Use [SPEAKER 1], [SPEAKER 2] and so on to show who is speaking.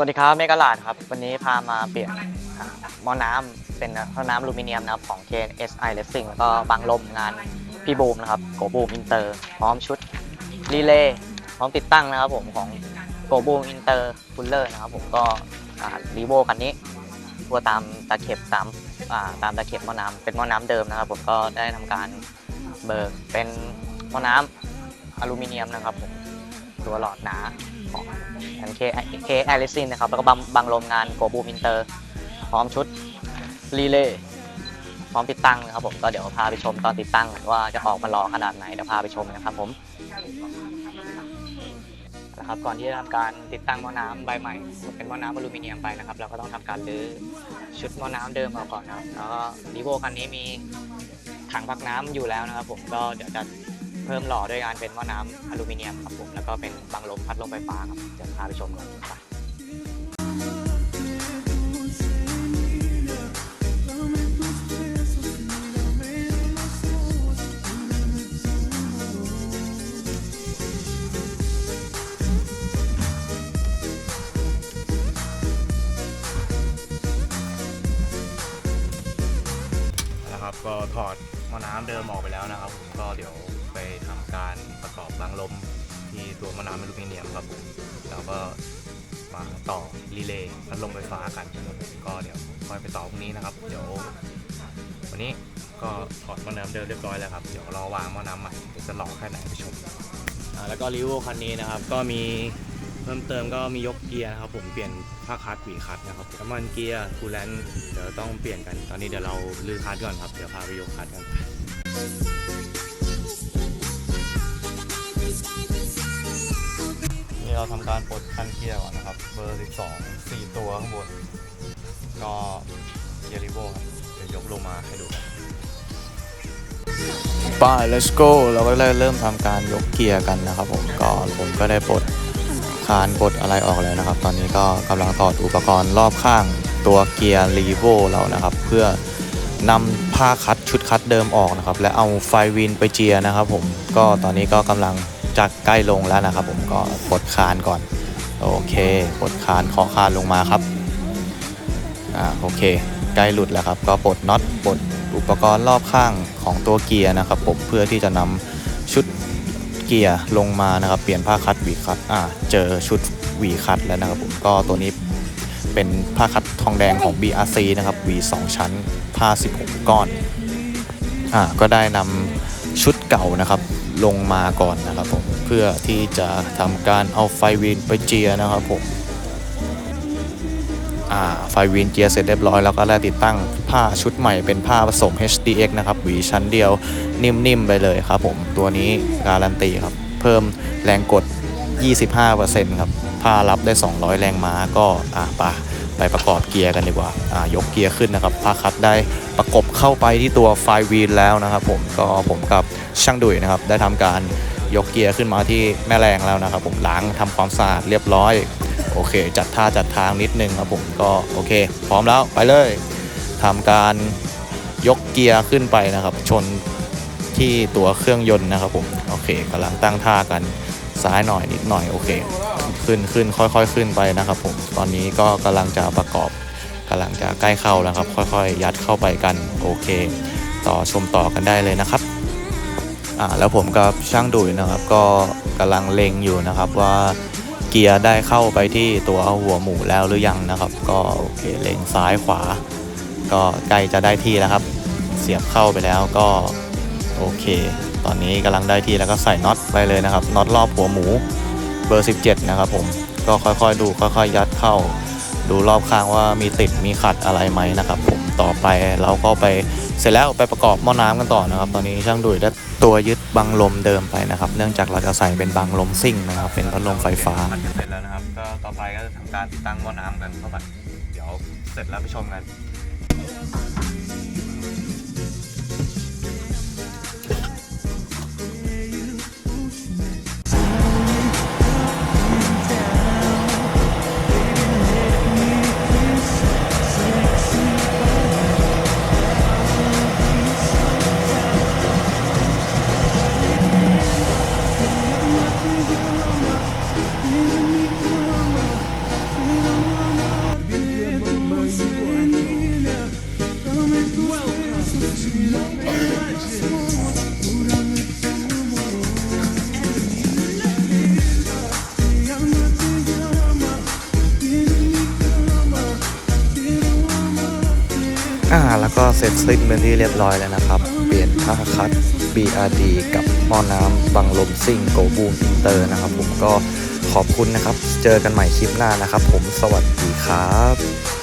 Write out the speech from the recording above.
[SPEAKER 1] สวัสดีครับเมกาลาดครับ วันนี้พามาเปลี่ยนหม้อน้ำเป็นหม้อน้ำอลูมิเนียมนะครับของ KSI Racing แล้วก็บางลมงานพี่บูมนะครับโกบูมอินเตอร์พร้อมชุดรีเลย์พร้อมติดตั้งนะครับผมของโกบูมอินเตอร์คูลเลอร์นะครับผมก็รีโวคันนี้ทั่วตามตะเข็บตามตามตะเข็บหม้อน้ำเป็นหม้อน้ำเดิมนะครับ ผมก็ได้ทำการเบิกเป็นหม้อน้ำอลูมิเนียมนะครับผมตัวหลอดหนา ของทาง K K a l i s i n นะครับ แล้วก็บังบังลมงานโกบูมินเตอร์ พร้อมชุดรีเลย์พร้อมติดตั้งนะครับผม ก็เดี๋ยวพาไปชมตอนติดตั้งว่าจะออกมาหล่อขนาดไหน เดี๋ยวพาไปชมนะครับผมนะครับก่อนที่จะทำการติดตั้งหม้อน้ำใบใหม่ เป็นหม้อน้ำอลูมิเนียมไปนะครับ เราก็ต้องทำการรื้อชุดหม้อน้ำเดิมออกก่อนนะครับแล้วก็รีโวคันนี้มีถังพักน้ำอยู่แล้วนะครับ ผมก็เดี๋ยวจะ เพิ่มหล่อด้วยการเป็นหม้อน้ำอลูมิเนียมครับผมแล้วก็เป็นบังลมพัดลมไฟฟ้าครับเดี๋ยวพาไปชมกันไปนะครับก็ถอด หม้อน้ำเดิมออกไปแล้วนะครับผมก็เดี๋ยวไปทำการประกอบบังลมที่ตัวหม้อน้ำอลูมิเนียมครับผมแล้วก็มาต่อรีเลย์พัดลมไฟฟ้ากันครับก็เดี๋ยวค่อยไปต่อพรุ่งนี้นะครับ เดี๋ยว วันนี้ก็ถอดหม้อน้ำเดิมเรียบร้อยแล้วครับเดี๋ยวรอวางหม้อน้ำใหม่จะหล่อแค่ไหนไปชมแล้วก็รีโวคันนี้นะครับก็มี พิ่มเติมก็มียกเกียร์นะครับผมเปลี่ยนผ้าคัดหวีคัดนะครับน้ำมันเกียร์คูลแลนต์เดี๋ยวต้องเปลี่ยนกันตอนนี้เดี๋ยวเราลื้อคัดก่อนครับเดี๋ยวพาไปยกคัดกันนี่เราทำการปลดคันเกียร์ก่อนนะครับ เบอร์ 12 4 ตัวข้างบน ก็เกียร์ริโวครับเดี๋ยวยกลงมาให้ดูกันไป let's go เราก็เริ่มทำการยกเกียร์กันนะครับผมก็ผมก็ได้ปลด คานปลดอะไรออกแล้วนะครับ ตอนนี้ก็กำลังถอดอุปกรณ์รอบข้างตัวเกียร์รีโวเรานะครับ เพื่อนำผ้าคัดชุดคัดเดิมออกนะครับ และเอาไฟวินไปเจียนะครับ ผมก็ตอนนี้ก็กำลังจะใกล้ลงแล้วนะครับ ผมก็ปลดคานก่อน โอเคปลดคานขอคานลงมาครับอ่าโอเค ใกล้หลุดแล้วครับ ก็ปลดน็อตปลดอุปกรณ์รอบข้างของตัวเกียร์นะครับ ผมเพื่อที่จะนำชุด เกียร์ลงมานะครับ เปลี่ยนผ้าคัดหวีคัดอ่าเจอชุดหวีคัดแล้วนะครับผมก็ตัวนี้เป็นผ้าคัดทองแดงของ BRC นะครับหวี2ชั้นผ้า 16 ก้อนอ่าก็ได้นำชุดเก่านะครับลงมาก่อนนะครับผมเพื่อที่จะทำการเอาไฟวีนไปเจียร์นะครับผม ไฟวินเจียร์เสร็จเรียบร้อยแล้วก็ได้ติดตั้งผ้าชุดใหม่เป็นผ้าผสม HDX นะครับหวีชั้นเดียวนิ่มๆไปเลยครับผมตัวนี้การันตีครับ เพิ่มแรงกด 25%ครับผ้ารับได้ 200 แรงม้าก็อ่าไปะไปประกอบเกียร์กันดีกว่าอ่ายกเกียร์ขึ้นนะครับผ้าคัดได้ประกบเข้าไปที่ตัวไฟวีนแล้วนะครับผมก็ผมกับช่างดุยนะครับได้ทำการยกเกียร์ขึ้นมาที่แม่แรงแล้วนะครับผมล้างทำความสะอาดเรียบร้อย โอเค จัดท่าจัดทางนิดนึงครับผมก็โอเค พร้อมแล้วไปเลยทำการยกเกียร์ขึ้นไปนะครับ ชนที่ตัวเครื่องยนต์นะครับผมโอเคกำลังตั้งท่ากันซ้ายหน่อยนิดหน่อยโอเค ขึ้นขึ้นค่อยๆขึ้นไปนะครับผมตอนนี้ก็กำลังจะประกอบกำลังจะใกล้เข้าแล้วครับ ค่อยๆ ยัดเข้าไปกันโอเค ต่อชมต่อกันได้เลยนะครับอ่าแล้วผมกับช่างดุยนะครับ ก็กำลังเล็งอยู่นะครับว่า เกียร์ได้เข้าไปที่ตัวหัวหมูแล้วหรือยังนะครับ ก็โอเคเล็งซ้ายขวา ก็ใกล้จะได้ที่แล้วครับ เสียบเข้าไปแล้วก็โอเค ตอนนี้กำลังได้ที่แล้วก็ใส่น็อตไปเลยนะครับน็อตรอบหัวหมูเบอร์ 17 นะครับผมก็ค่อยๆดูค่อยๆยัดเข้า ดูรอบข้างว่ามีติดมีขัดอะไรไหมนะครับ ผมต่อไปเราก็ไป เสร็จแล้วไปประกอบหม้อน้ำกันต่อนะครับ ตอนนี้ช่างดุยได้ตัวยึดบังลมเดิมไปนะครับ เนื่องจากเราจะใส่เป็นบังลมซิ่งนะครับ เป็นพัดลมไฟฟ้าเสร็จแล้วนะครับ ก็ต่อไปก็จะทำการติดตั้งหม้อน้ำกันเข้าไปเดี๋ยวเสร็จแล้วไปชมกัน อ่าแล้วก็เสร็จสิ้นเป็นที่เรียบร้อยแล้วนะครับ เปลี่ยนผ้าคัด BRD กับหม้อน้ำบังลมซิ่งโกบูมอินเตอร์นะครับ ผมก็ขอบคุณนะครับ เจอกันใหม่คลิปหน้านะครับ ผมสวัสดีครับ